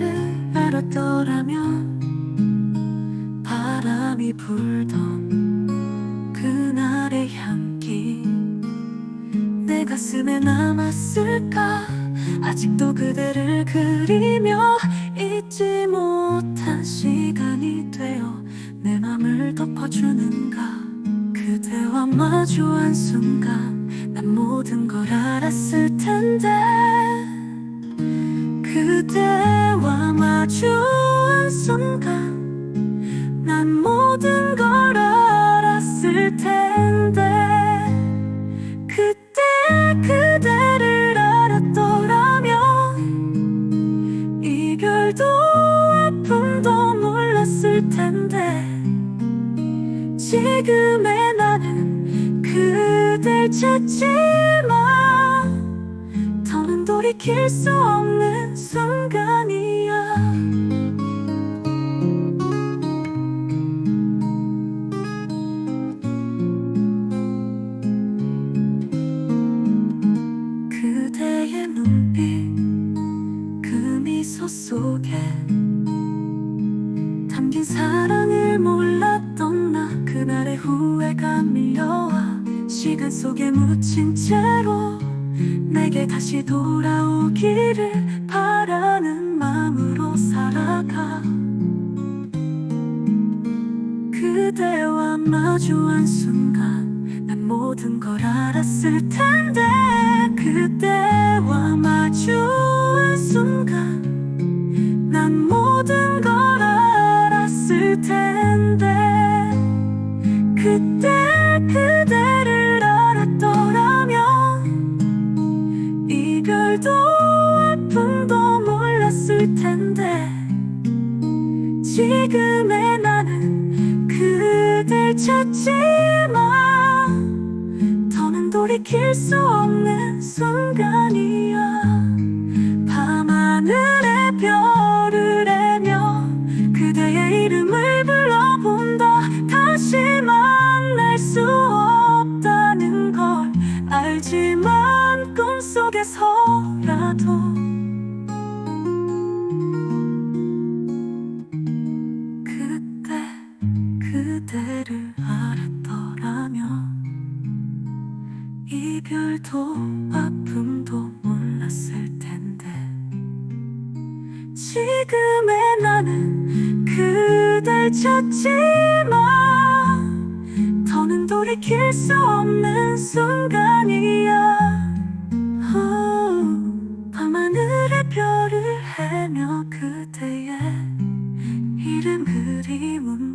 나를 알았더라면 바람이 불던 그날의 향기. 내 가슴에 남았을까? 아직도 그대를 그리며 잊지 못한 시간이 되어 내 맘을 덮어주는가? 그대와 마주한 순간 난 모든 걸 알았을 텐데. 마주한 순간 난 모든 걸 알았을 텐데 그때 그대를 알았더라면 이별도 아픔도 몰랐을 텐데 지금의 나는 그댈 찾지만 돌이킬 수 없는 순간이야. 그대의 눈빛 그 미소 속에 담긴 사랑을 몰랐던 나. 그날의 후회가 밀려와 시간 속에 묻힌 채로 내게 다시 돌아오기를 바라는 마음으로 살아가. 그대와 마주한 순간 난 모든 걸 알았을 텐데. 그대와 마주한 순간 난 모든 걸 알았을 텐데. 그 지금의 나는 그댈 찾지만 더는 돌이킬 수 없는 순간이야. 밤하늘의 별을 애며 그대의 이름을 불러본다. 다시 만날 수 없다는 걸 알지만 꿈속에서라도 그대를 알았더라면 이별도 아픔도 몰랐을 텐데 지금의 나는 그댈 찾지만 더는 돌이킬 수 없는 순간이야. 어, 밤하늘의 별을 헤며 그대의 이름 그리움만